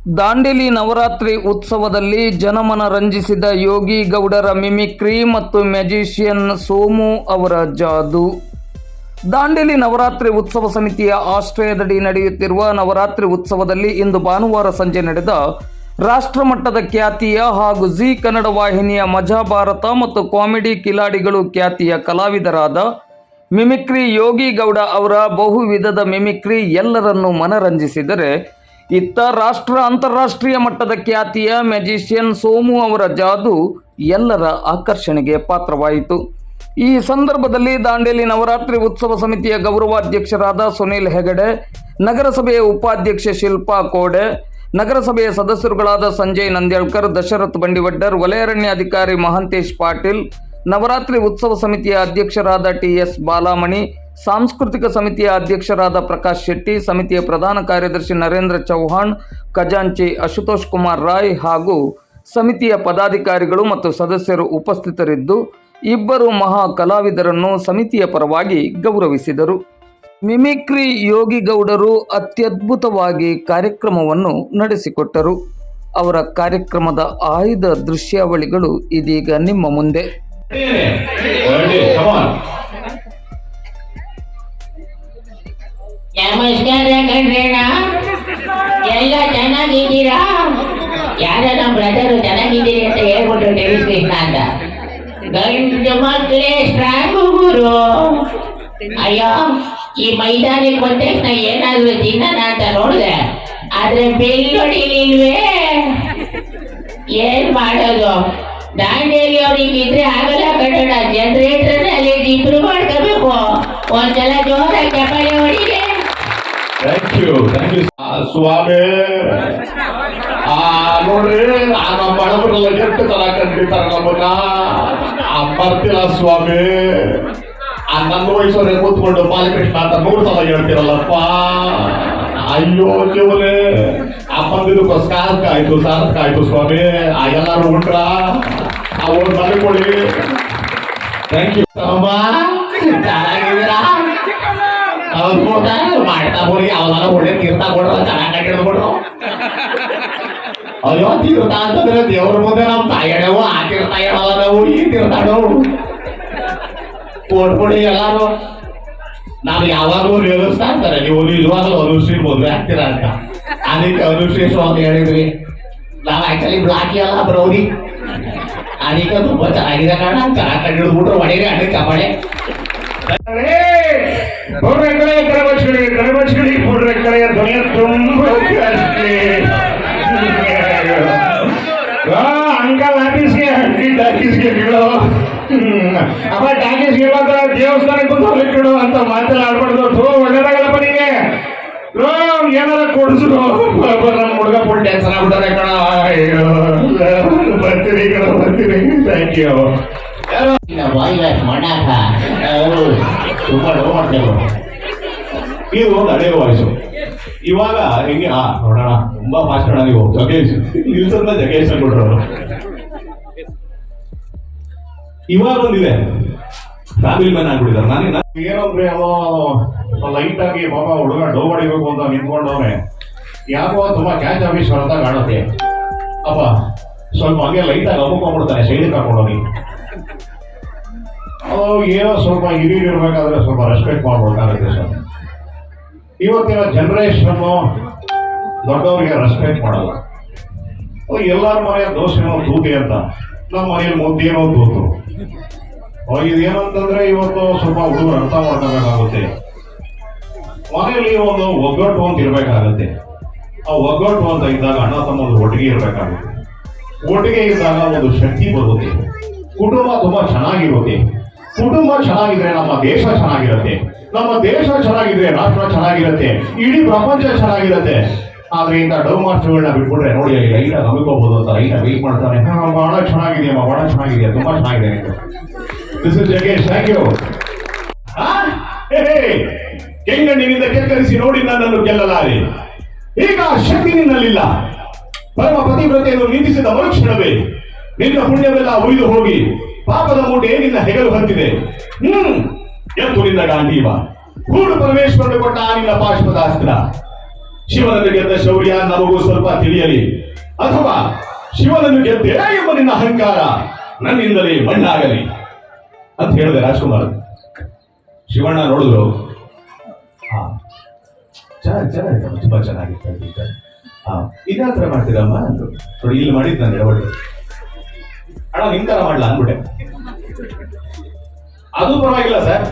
ದಾಂಡೇಲಿ ನವರಾತ್ರಿ ಉತ್ಸವದಲ್ಲಿ ಜನಮನ ರಂಜಿಸಿದ ಯೋಗಿ ಗೌಡರ ಮಿಮಿಕ್ರಿ ಮತ್ತು ಮ್ಯಾಜಿಷಿಯನ್ ಸೋಮು ಅವರ ಜಾದು. ದಾಂಡೇಲಿ ನವರಾತ್ರಿ ಉತ್ಸವ ಸಮಿತಿಯ ಆಶ್ರಯದಡಿ ನಡೆಯುತ್ತಿರುವ ನವರಾತ್ರಿ ಉತ್ಸವದಲ್ಲಿ ಇಂದು ಭಾನುವಾರ ಸಂಜೆ ನಡೆದ ರಾಷ್ಟ್ರಮಟ್ಟದ ಖ್ಯಾತಿಯ ಹಾಗೂ ಜಿ ಕನ್ನಡ ವಾಹಿನಿಯ ಮಜಾ ಭಾರತ ಮತ್ತು ಕಾಮಿಡಿ ಕಿಲಾಡಿಗಳು ಖ್ಯಾತಿಯ ಕಲಾವಿದರಾದ ಮಿಮಿಕ್ರಿ ಯೋಗಿ ಗೌಡ ಅವರ ಬಹುವಿಧದ ಮಿಮಿಕ್ರಿ ಎಲ್ಲರನ್ನೂ ಮನರಂಜಿಸಿದರೆ ಇತ್ತ ರಾಷ್ಟ್ರ ಅಂತಾರಾಷ್ಟ್ರೀಯ ಮಟ್ಟದ ಖ್ಯಾತಿಯ ಮ್ಯಾಜಿಷಿಯನ್ ಸೋಮು ಅವರ ಜಾದು ಎಲ್ಲರ ಆಕರ್ಷಣೆಗೆ ಪಾತ್ರವಾಯಿತು. ಈ ಸಂದರ್ಭದಲ್ಲಿ ದಾಂಡೇಲಿ ನವರಾತ್ರಿ ಉತ್ಸವ ಸಮಿತಿಯ ಗೌರವಾಧ್ಯಕ್ಷರಾದ ಸುನೀಲ್ ಹೆಗಡೆ, ನಗರಸಭೆಯ ಉಪಾಧ್ಯಕ್ಷೆ ಶಿಲ್ಪಾ ಕೋಡೆ, ನಗರಸಭೆಯ ಸದಸ್ಯರುಗಳಾದ ಸಂಜಯ್ ನಂದ್ಯಾಳ್ಕರ್, ದಶರಥ್ ಬಂಡಿವಡ್ಡರ್ ವಲಯಾರಣ್ಯಾಧಿಕಾರಿ ಮಹಾಂತೇಶ್ ಪಾಟೀಲ್ ನವರಾತ್ರಿ ಉತ್ಸವ ಸಮಿತಿಯ ಅಧ್ಯಕ್ಷರಾದ ಟಿ ಎಸ್ ಬಾಲಾಮಣಿ, ಸಾಂಸ್ಕೃತಿಕ ಸಮಿತಿಯ ಅಧ್ಯಕ್ಷರಾದ ಪ್ರಕಾಶ್ ಶೆಟ್ಟಿ, ಸಮಿತಿಯ ಪ್ರಧಾನ ಕಾರ್ಯದರ್ಶಿ ನರೇಂದ್ರ ಚೌಹಾಣ್, ಖಜಾಂಚಿ ಅಶುತೋಷ್ ಕುಮಾರ್ ರಾಯ್ ಹಾಗೂ ಸಮಿತಿಯ ಪದಾಧಿಕಾರಿಗಳು ಮತ್ತು ಸದಸ್ಯರು ಉಪಸ್ಥಿತರಿದ್ದು, ಇಬ್ಬರು ಮಹಾ ಕಲಾವಿದರನ್ನು ಸಮಿತಿಯ ಪರವಾಗಿ ಗೌರವಿಸಿದರು. ಮಿಮಿಕ್ರಿ ಯೋಗಿಗೌಡರು ಅತ್ಯದ್ಭುತವಾಗಿ ಕಾರ್ಯಕ್ರಮವನ್ನು ನಡೆಸಿಕೊಟ್ಟರು. ಅವರ ಕಾರ್ಯಕ್ರಮದ ಆಯ್ದ ದೃಶ್ಯಾವಳಿಗಳು ಇದೀಗ ನಿಮ್ಮ ಮುಂದೆ. ನಮಸ್ಕಾರ ಕಣ್ರಣ್ಣ ಎಲ್ಲ ಚೆನ್ನಾಗಿದ್ದೀರಾ ಯಾರ ನಮ್ಮ ಬ್ರದರು ಚೆನ್ನಾಗಿದ್ದೀರಿ ಅಂತ ಹೇಳ್ಬಿಟ್ರು ಡೆವಿಸ್ ಕೃಷ್ಣ ಅಂತ. ಗಂಡು ಮಕ್ಕಳೇ ಸ್ಟ್ರಾಂಗ್ ಗುರು. ಅಯ್ಯೋ, ಈ ಮೈದಾನಕ್ಕೆ ಬಂದ ತಕ್ಷಣ ಏನಾದ್ರು ತಿನ್ನಣ ಅಂತ ನೋಡಿದೆ. ಆದ್ರೆ ಬೆಳ್ಳೊಡಿಲಿಲ್ವೇ ಏನ್ ಮಾಡೋದು? ದಾಂಡೇಲಿ ಅವ್ರಿಗೆ ಇದ್ರೆ ಆಗಲ್ಲ ಕಟ್ಟಡ ಜನರೇಟರ್ ಅಲ್ಲಿ ಇಂಪ್ರೂವ್ ಮಾಡ್ಕೋಬೇಕು. ಒಂದ್ಸಲ ಜೋರ ಚಪ್ಪಾಳೆ ಹೊಡಿಗೆ ಥ್ಯಾಂಕ್ ಯು ಥ್ಯಾಂಕ್ ಯು ಸ್ವಾಮಿ. ಆ, ನೋಡ್ರಿ, ಆ, ನಮ್ಮ ಬಡವರೆಲ್ಲ ಎಷ್ಟು ತರ ಕಂಡಿರ್ತಾರ ನಮ್ಮನ್ನ? ಆ ಬರ್ತಿಲ್ಲ ಸ್ವಾಮಿ? ಆ, ನನ್ನ ವಯಸ್ಸವ್ರೆ ಕೂತ್ಕೊಂಡು ಬಾಲಕೃಷ್ಣ ಅಂತ ನೂರು ಸಲ ಹೇಳ್ತಿರಲ್ಲಪ್ಪ. ಅಯ್ಯೋ, ಶಿವನೇ. ಬಂದಿದ್ದಕ್ಕೂ ಸಾರ್ಥಕ ಆಯ್ತು ಸಾರಕ್ಕೆ ಆಯ್ತು ಸ್ವಾಮಿ. ಆ ಎಲ್ಲಾರು ಉಂಟ್ರ ಆ ಒಂದು ಮಲ್ಕೊಳ್ಳಿ ಥ್ಯಾಂಕ್ ಯು ಅಮ್ಮ ಕೂಡ ಮಾಡ್ತಾ ಹೋಗಿ ಅವನ ಒಳ್ಳೆ ತೀರ್ಥ ಕೊಡ್ರ ಚೆನ್ನಾಗಿ ಕಟ್ಟಿಡ್ಬಿಟ್ರು ಅಯ್ಯೋ, ತೀರ್ಥ ಅಂತಂದ್ರೆ ದೇವ್ರ ಮುಂದೆ ನಮ್ ತಾಯಡವು ಆ ತೀರ್ಥ ಹೇಳಲ್ಲ ನಾವು, ಈ ತೀರ್ಥ ಕೊಟ್ಬಿಡಿ ಎಲ್ಲಾರು. ನಾವು ಯಾವಾಗಲೂ ರೇಗಿಸ್ತಾ ಇರ್ತಾರೆ. ನೀವು ನಿಜವಾಗ್ಲೂ ಅನುಶ್ರೀ ಮದುವೆ ಆಗ್ತೀರಾ ಅಂತ. ಅದಕ್ಕೆ ಅನುಶ್ರೀ ಸ್ವಾಮಿ ಹೇಳಿದ್ವಿ ನಾವು ಆಕ್ಚುಲಿ ಬ್ಲಾಕಿ ಅಲ್ಲ ಬ್ರೌನಿ ಅದಕ್ಕೆ ತುಂಬಾ ಚೆನ್ನಾಗಿದೆ ಕಾರಣ ಚೆನ್ನಾಗಿ ಕಂಡಿಡ್ಬಿಟ್ರು ಹೊಡಿರಿ ಅಣ್ಣ ಚಪಾಳೆ ನೋಡ್ರೆ ಕಡೆ ಕರವಚ್ಕಡಿ ಕರವಚ್ಕಡಿ ನೋಡ್ರೆ ಕಡೆಯ ಧ್ವನಿಯ ತುಂಬ ಜಾಸ್ತಿ ಆ, ಅಂಕಲ್ ಆಫೀಸ್ಗೆ ಹಂಗಿದ್ದ ಆಫೀಸ್ಗೆ ಬೀಳೋ ಅಪ್ಪ ಟಾಕೀಸ್ಗೆ ಮಾತ್ರ ದೇವಸ್ಥಾನಕ್ಕೆ ಬಂದು ಹೊಲಿಗೆ ಬಿಡು ಅಂತ ಮಾತೆಲ್ಲ ಆಡ್ಬಾರ್ದು ಥೋ ಒಳ್ಳೇದಾಗಲ್ಲಪ್ಪ ನಿಂಗೆ ಲೋ, ಏನಾರ ಕೊಡ್ಸು ನಮ್ಮ ಹುಡುಗ ಫುಲ್ ಟೆನ್ಷನ್ ಆಗ್ಬಿಟ್ಟಾರೆ ಕಣ. ಬರ್ತೀನಿ ಕಣ ಬರ್ತೀನಿ ಥ್ಯಾಂಕ್ ಯು ವಾಯ್ಸ್ ಮಾಡಾಕ ತುಂಬಾ ನೋವು ಮಾಡ್ತೇವೆ ಇದು ಒಂದು ಹಳೆಯ ವಾಯ್ಸು ಇವಾಗ ಹೆಂಗೆ, ಆ, ನೋಡೋಣ. ತುಂಬಾ ಫಾಸ್ಟ್ ಅಣ್ಣ ನೀವು. ಜಗೇಶ್ ನಿಲ್ಸನ್ನ ಜಗೇಶ್ ಅಂದ್ಬಿಟ್ರು ಇವಾಗ ಒಂದಿದೆ. ಫ್ಯಾಮಿಲಿ ಮ್ಯಾನ್ ಆಗ್ಬಿಟ್ಟಿದ್ದಾರೆ. ನಾನು ಏನಂದ್ರೆ ಅವ ಲೈಟ್ ಆಗಿ ಪಾಪ ಹುಡುಗ ಡೋ ಹೊಡಿಬೇಕು ಅಂತ ನಿಂತ್ಕೊಂಡವ್ರೆ ಯಾಕೋ ತುಂಬಾ ಕ್ಯಾಚ್ ಆಫೀಸ್ ಅಂತ ಕಾಣುತ್ತೆ. ಅಪ್ಪ, ಸ್ವಲ್ಪ ಹಂಗೆ ಲೈಟ್ ಆಗಿ ಅಮ್ಕೊಂಡ್ಬಿಡ್ತಾನೆ ಸೈಡಿಗೆ ಹಾಕೊಂಡೋಗಿ. ಅದು ಏನೋ ಸ್ವಲ್ಪ ಹಿರಿಯರು ಇರ್ಬೇಕಾದ್ರೆ ಸ್ವಲ್ಪ ರೆಸ್ಪೆಕ್ಟ್ ಮಾಡ್ಬೇಕಾಗುತ್ತೆ ಸರ್. ಇವತ್ತಿನ ಜನರೇಷನ್ ದೊಡ್ಡವರಿಗೆ ರೆಸ್ಪೆಕ್ಟ್ ಮಾಡಲ್ಲ. ಎಲ್ಲರ ಮನೆಯ ದೋಸೆನೋ ತೂತಿ ಅಂತ. ನಮ್ಮ ಮನೆಯಲ್ಲಿ ಮುದ್ದೇನೋ ತೂತು. ಇದೇನಂತಂದ್ರೆ ಇವತ್ತು ಸ್ವಲ್ಪ ಹುಡುಗರು ಅರ್ಥ ಮಾಡ್ಕೋಬೇಕಾಗುತ್ತೆ ಮನೆಯಲ್ಲಿ ಒಂದು ಒಗ್ಗಟ್ಟು ಅಂತ ಇರಬೇಕಾಗುತ್ತೆ. ಆ ಒಗ್ಗಟ್ಟು ಅಂತ ಇದ್ದಾಗ ಅಣ್ಣ ತಮ್ಮದು ಒಟ್ಟಿಗೆ ಇರಬೇಕಾಗುತ್ತೆ. ಒಟ್ಟಿಗೆ ಇದ್ದಾಗ ಒಂದು ಶಕ್ತಿ ಬರುತ್ತೆ. ಕುಟುಂಬ ತುಂಬಾ ಚೆನ್ನಾಗಿರುತ್ತೆ. ಕುಟುಂಬ ಚೆನ್ನಾಗಿದ್ರೆ ನಮ್ಮ ದೇಶ ಚೆನ್ನಾಗಿರುತ್ತೆ. ನಮ್ಮ ದೇಶ ಚೆನ್ನಾಗಿದ್ರೆ ರಾಷ್ಟ್ರ ಚೆನ್ನಾಗಿರುತ್ತೆ. ಇಡೀ ಪ್ರಪಂಚ ಚೆನ್ನಾಗಿರುತ್ತೆ. ಆದ್ರೆ ಇಂಥ ಡವ್ ಮಾಸ್ಟರ್ಗಳನ್ನ ಬಿಟ್ಬಿಟ್ರೆ ನೋಡಿ ಲೈಟ್ ನಂಬಿಕೋಬಹುದು ಅಂತ ಲೈಟ್ ವೆಯ್ಟ್ ಮಾಡ್ತಾರೆ ಬಹಳ ಚೆನ್ನಾಗಿದೆಯಮ್ಮ, ಬಹಳ ಚೆನ್ನಾಗಿದೆ ತುಂಬಾ ಚೆನ್ನಾಗಿದೆ this is Jaggesh thank you ಕೆಂಗಣ್ಣಿನಿಂದ ಕೆಕ್ಕರಿಸಿ ನೋಡಿ ನನ್ನನ್ನು ಗೆಲ್ಲಲಾರೆ. ಈಗ ಶಕ್ತಿ ನಿನ್ನಲ್ಲಿಲ್ಲ. ಪರಮ ಪತಿವ್ರತೆಯನ್ನು ನಿಂದಿಸಿದ ಮರುಕ್ಷಣವೇ. ನಿನ್ನ ಪುಣ್ಯವೆಲ್ಲ ಉಳಿದು ಹೋಗಿ ಪಾಪದ ಮೂಟೆ ನಿನ್ನ ಹೆಗಲು ಹತ್ತಿದೆ. ಹ್ಮ್ ಎತ್ತು ನಿನ್ನ ಗಾಂಧೀವ. ಗೂಡು ಪರಮೇಶ್ವರನು ಕೊಟ್ಟ ನಿನ್ನ ಪಾಶ್ವದ ಅಸ್ತ್ರ ಶಿವನನ್ನು ಗೆದ್ದ ಶೌರ್ಯ ನಮಗೂ ಸ್ವಲ್ಪ ತಿಳಿಯಲಿ. ಅಥವಾ ಶಿವನನ್ನು ಗೆದ್ದೆ ಎಂಬ ನಿನ್ನ ಅಹಂಕಾರ ನನ್ನಿಂದಲೇ ಮಣ್ಣಾಗಲಿ. ಅಂತ ಹೇಳಿದೆ ರಾಜ್ಕುಮಾರ್ ಶಿವಣ್ಣ ನೋಡಿದ್ರು ಹಾ. ಚೆನ್ನಾಗಿ ಚೆನ್ನಾಗಿತ್ತು ತುಂಬಾ ಚೆನ್ನಾಗಿತ್ತು. ಹಾ. ಇದೇ ತರ ಮಾಡ್ತೀರಮ್ಮ ಅಂದ್ರು. ನೋಡಿ, ಇಲ್ಲಿ ಮಾಡಿದ್ದು ನಾನು ಎಡವಟ್ಟು ಅಣ್ಣ, ನಿಮ್ ತರ ಮಾಡ್ಲಾ ಅಂದ್ಬಿಟ್ಟೆ. ಅದು ಪರವಾಗಿಲ್ಲ ಸರ್.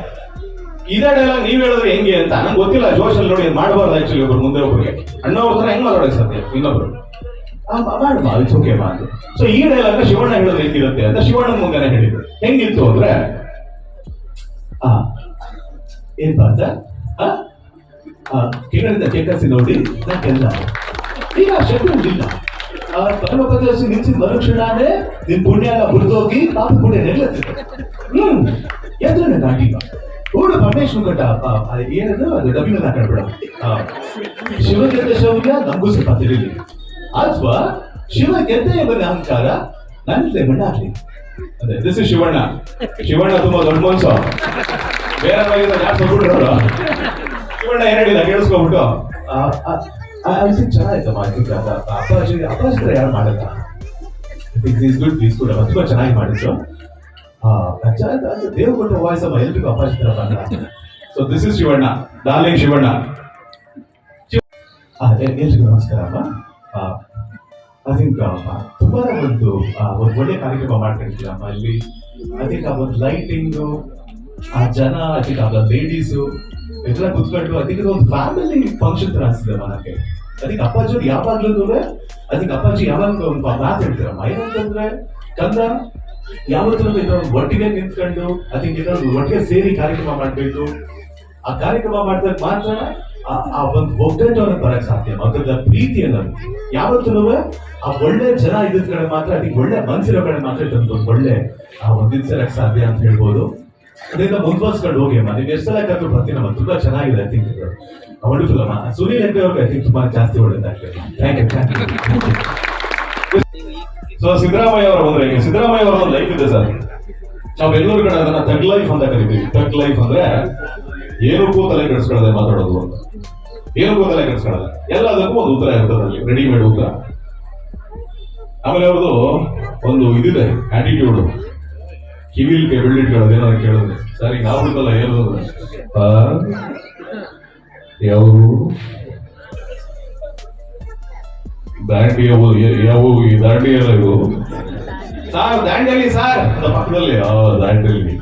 ಇದೇ ನೀವ್ ಹೇಳಿದ್ರೆ ಹೆಂಗೆ ಅಂತ? ನಂಗೆ ಗೊತ್ತಿಲ್ಲ, ಜೋಶಲ್ಲಿ ನೋಡಿ ಮಾಡಬಾರ್ದು ಆಕ್ಚುಲಿ ಒಬ್ರು ಮುಂದೆ ಒಬ್ಬರಿಗೆ ಅಣ್ಣ ಅವ್ರ ಹೆಂಗ್ ಮಾತಾಡೋದು ಸತ್ಯ ಇನ್ನೊಬ್ರು? ಮಾಡಮ್ಮ ಇಟ್ಸ್ ಓಕೆ ಮಾ ಅಂತ ಸೊ ಈ ಡೈಲಾಗ್ ಶಿವಣ್ಣ ಹೇಳೋದು ಹೆಂಗಿರುತ್ತೆ ಅಂತ ಶಿವಣ್ಣ ಮುಂದೆ ಹೇಳಿದ್ರು ಹೆಂಗಿತ್ತು ಅಂದ್ರೆ, ಆ, ಏನ್ ಪಾತ ಕೇಳಿದ ಕೆಕ್ಕಸಿ ನೋಡಿ ನಾಕೆಲ್ಲ ಈಗ ಶಕ್ತಿ ಇಲ್ಲ ಪರಮಪದರ್ಶಿ ನಿಲ್ಸಿದ ಮರುಕ್ಷಣನೇ ನಿನ್ ಪುಣ್ಯ ಎಲ್ಲ ಹುರಿದೋಗಿ ಪಾಪ ಪುಣ್ಯ ನೆಗ್ಲತ್ತಿದೆ ಹ್ಮ್. ಎದ್ರೆ ನಾಟೀಗ ಓಡು ಪರಮೇಶ್ವರ ಘಟ್ಟ ಏನದು? ಅದು ಡಬ್ಬಿಂಗ್ ಹಾಕೊಂಡ್ಬಿಡ ಶಿವ ಗೆದ್ದ ಶೌರ್ಯ ನಮಗೂ ಸ್ವಲ್ಪ ತಿಳಿಲಿ ಅಥವಾ ಶಿವ ಗೆದ್ದೆಯ ಎಂಬ ಅಹಂಕಾರ ನನ್ನಿಂದ ಮಣ್ಣಾಗ್ಲಿ ಅದೇ ದಿಸ್ ಇಸ್ ಶಿವಣ್ಣ ಶಿವಣ್ಣ ತುಂಬಾ ದೊಡ್ಡ ಮನ್ಸು ಬೇರೆ ಯಾಕೆ ಹೋಗ್ಬಿಟ್ರಲ್ಲ ಶಿವಣ್ಣ ಏನ್ ಹೇಳಿದ ಕೇಳಿಸ್ಕೊಬಿಟ್ಟು ಅದಕ್ಕೆ ಚೆನ್ನಾಗಿತ್ತಮ್ಮ ಐ ಥಿಂಕ್ ಅಪ್ಪಾಜಿ ಅಪ್ಪಾಜಿ ಹತ್ರ ಯಾರು ಮಾಡಲ್ಲ I think is good is good ತುಂಬಾ ಚೆನ್ನಾಗಿ ಮಾಡಿದ್ರು ದೇವ್ ಕೊಟ್ಟ ವಾಯ್ಸ್ ಅಮ್ಮ ಎಲ್ರಿಗೂ ಅಪ್ಪಾಜಿ ಹತ್ರ ಬಂದ so this is Shivanna darling Shivanna ಎಲ್ರಿಗೂ ನಮಸ್ಕಾರ ಅಮ್ಮ ಐ ಥಿಂಕ್ ತುಂಬಾ ಒಂದು ಒಂದು ಒಳ್ಳೆ ಕಾರ್ಯಕ್ರಮ ಮಾಡ್ಕೊಂಡಿದ್ದೀವಿ ಅಮ್ಮ ಇಲ್ಲಿ. ಐ ಆ ಒಂದು ಲೈಟಿಂಗು ಆ ಜನ ಐ ಥಿಂಕ್ ಆ ಲೇಡೀಸು ಎಲ್ಲ ಕುತ್ಕೊಂಡು ಐ ಥಿಂಕ್ ಒಂದು ಫ್ಯಾಮಿಲಿ ಫಂಕ್ಷನ್ ತರ ಅನ್ಸಿದೆ ಮನಕ್ಕೆ ಐ ಅಪ್ಪಾಜಿ ಅವ್ರು ಯಾವಾಗ್ಲೂ ಅದಕ್ಕೆ ಅಪ್ಪಾಜಿ ಯಾವಾಗಲೂ ಒಂದು ಮಾತು ಹೇಳ್ತೀರಮ್ಮ ಏನಂತಂದ್ರೆ, ಕಂದ, ಯಾವತ್ತೂ ಒಟ್ಟಿಗೆ ನಿಂತ್ಕೊಂಡು ಅದಕ್ಕೆ ಇದೊಂದು ಒಟ್ಟಿಗೆ ಸೇರಿ ಕಾರ್ಯಕ್ರಮ ಮಾಡಬೇಕು. ಆ ಕಾರ್ಯಕ್ರಮ ಮಾಡಿದಾಗ ಮಾತ್ರ ಆ- ಒಂದು ಒಗ್ಗಟ್ಟವನ್ನು ಬರಕ್ ಸಾಧ್ಯ ಪ್ರೀತಿಯನ್ನು ಅನ್ನೋದು ಯಾವತ್ತೂ ಆ ಒಳ್ಳೆ ಜನ ಇದ್ದ ಕಡೆ ಮಾತ್ರ ಅದಕ್ಕೆ ಒಳ್ಳೆ ಮನ್ಸಿರೋ ಕಡೆ ಮಾತ್ರ ಇದೊಂದು ಒಂದು ಒಳ್ಳೆ, ಆ ಒಂದಿನ್ಸರಕ್ ಸಾಧ್ಯ ಅಂತ ಹೇಳ್ಬೋದು. ಅದರಿಂದ ಮುಂದುವರ್ಸ್ಕೊಂಡು ಹೋಗಿ ಅಮ್ಮ. ನೀವು ಎಷ್ಟು ಸಲ ಬರ್ತೀನಿ ತುಂಬಾ ಚೆನ್ನಾಗಿದೆ ಐ ಥಿಂಕ್ ವಂಡರ್ಫುಲ್ ಅಮ್ಮ. ಸುನೀಲ್ ಹೆಗ್ಡೆ ಅವ್ರಿಗೆ ಐ ಥಿಂಕ್ ತುಂಬಾ ಜಾಸ್ತಿ ಒಳ್ಳೇದಾಗ್ತದೆ thank you thank you so Siddaramaiah ಅವರ ಬಂದ್ರೆ ಲೈಫ್ ಸಿದ್ದರಾಮಯ್ಯ ಅವರ ಒಂದು ಲೈಫ್ ಇದೆ ಸರ್. ನಾವು ಬೆಂಗಳೂರು ಕಡೆ ಅದನ್ನ ತಗ್ ಲೈಫ್ ಅಂತ ಕರಿತೀವಿ. ತಗ್ ಲೈಫ್ ಅಂದ್ರೆ ಏನಕ್ಕೂ ತಲೆ ಕೆಡಿಸ್ಕೊಳ್ಳದೆ ಮಾತಾಡೋದು ಅಂತ. ಏನಕ್ಕೂ ತಲೆ ಕೆಡಿಸ್ಕೊಳ್ಳದೆ. ಎಲ್ಲದಕ್ಕೂ ಒಂದು ಉತ್ತರ ಇರ್ತದೆ ಅಲ್ಲಿ ರೆಡಿಮೇಡ್ ಉತ್ತರ. ಆಮೇಲೆ ಅವ್ರದ್ದು ಒಂದು ಇದಿದೆ ಆಟಿಟ್ಯೂಡ್ ಕಿವಿಲ್ ಕೇಳೋದು ಏನಾದ್ರು ಕೇಳಿದ್ರೆ. ಸರ್ ಈಗ ಆಗ್ಬಿಡುತ್ತಲ್ಲ ಏನು? ಯಾವ ದಾಂಡಿ ಯಾವ ಯಾವ ದಾಂಡಿ ಎಲ್ಲ ಇದು ಸಾರ್ ದಾಂಡಿಯಲ್ಲಿ ಸಾರ್. ಪಕ್ಕದಲ್ಲಿ, ಆ ದಾಂಡೇಲಿ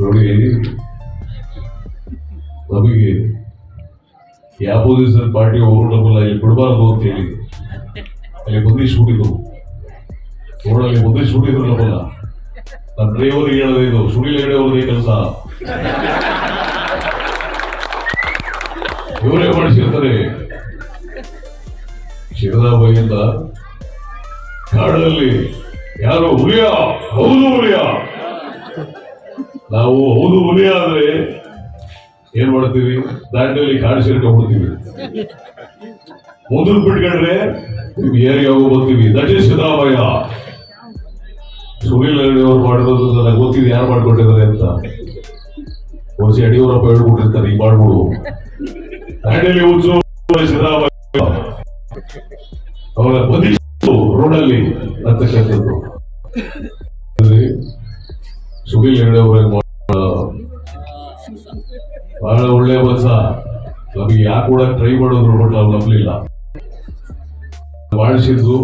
ನೋಡಿ ನಮಗೆ ಈ ಅಪೋಸಿಷನ್ ಪಾರ್ಟಿ ಓರ್ಡಬಲ್ ಇಲ್ಲಿ ಬಿಡಬಾರ್ದು ಅಂತ ಹೇಳಿ. ಅಲ್ಲಿ ಬಂದು ಶೂಟ್ ಇದ್ರು ರೋಡಲ್ಲಿ ಮುಂದೆ ಶೂಟ್ ಇದ್ರಲ್ಲವಲ್ಲ ನಮ್ಮ ಡ್ರೈವರ್ ಹೇಳದೆ ಇದು ಸುನಿಲ್ ಹೆಗಡೆ ಅವ್ರದೇ ಕೆಲಸ. ಇವರೇ ಮಾಡಿಸಿರ್ತಾರೆ. ಶಿರದಾಬಾಯಿಯಿಂದ ಕಾಡಲ್ಲಿ ಯಾರು ಹುಲಿಯ? ಹೌದು ಹುಲಿಯ? ನಾವು ಹೌದು ಹುಲಿಯ ಏನ್ ಮಾಡ್ತೀವಿ ದಾಂಡಲ್ಲಿ ಕಾಡು ಸೇರ್ಕೊಂಡ್ಬಿಡ್ತೀವಿ ಮುಂದಕ್ಕೆ ಬಿಟ್ಕೊಂಡ್ರೆ ನೀವು ಏರಿಯಾಗೂ ಬರ್ತೀವಿ. That is Siddaramaiah. Sunil Reddy ಅವರು ಮಾಡಿರೋದು ನನಗೆ ಗೊತ್ತಿದೆ. ಯಾರು ಮಾಡ್ಕೊಟ್ಟಿದ್ದಾರೆ ಅಂತ. ಒಂದ್ಸಿ ಯಡಿಯೂರಪ್ಪ ಹೇಳ್ಬಿಟ್ಟಿರ್ತಾರೆ ಈಗ ಮಾಡ್ಬಿಡು. ದಾಂಡೇಲಿ ಉತ್ಸವ ಸಿದ್ದರಾಮಯ್ಯ. ಅವರ ಬಂದಿತ್ತು ರೋಡಲ್ಲಿ ಅಂತಕ್ಕಂಥದ್ದು ಸುನಿಲ್ ಹೆಗಡೆ ಅವರ ಬಹಳ ಒಳ್ಳೆಯ ಕೆಲಸ ನಮಗೆ ಯಾಕೆ ಕೂಡ ಟ್ರೈ ಮಾಡೋದ್ರು ಬಟ್ ನಾವು ನಂಬಲಿಲ್ಲ. ಹಿಡಿದು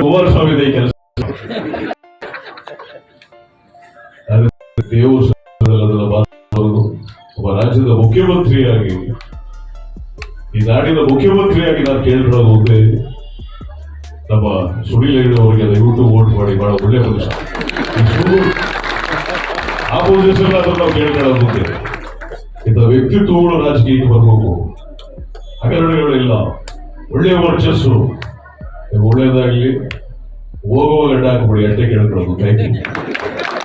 ಕುಮಾರಸ್ವಾಮಿ ಕೆಲಸ. ದೇವರು ಒಬ್ಬ ರಾಜ್ಯದ ಮುಖ್ಯಮಂತ್ರಿಯಾಗಿ, ಈ ನಾಡಿನ ಮುಖ್ಯಮಂತ್ರಿಯಾಗಿ ನಾನು ಕೇಳಿರೋದು ಒಂದೇ ನಮ್ಮ ಸುನೀಲ್ ಅವರಿಗೆ ದಯವಿಟ್ಟು ವೋಟ್ ಮಾಡಿ, ಬಹಳ ಒಳ್ಳೆ ಮನುಷ್ಯ. ಆಪೋಸಿಷನ್ ಅದನ್ನು ನಾವು ಕೇಳ್ಕೊಳ್ಳೋದು ಒಂದೇ ಇಂಥ ವ್ಯಕ್ತಿತ್ವಗಳು ರಾಜಕೀಯಕ್ಕೆ ಬರಬೇಕು. ಹಗರಣಗಳಿಲ್ಲ. ಒಳ್ಳೆಯ ವರ್ಚಸ್ಸು. ಒಳ್ಳೆಯದಾಗಲಿ ಹೋಗುವ ಗಡ್ಡ ಹಾಕ್ಬಿಡಿ ಅಷ್ಟೇ ಕೇಳ್ಕೊಳ್ಳೋದು. Thank you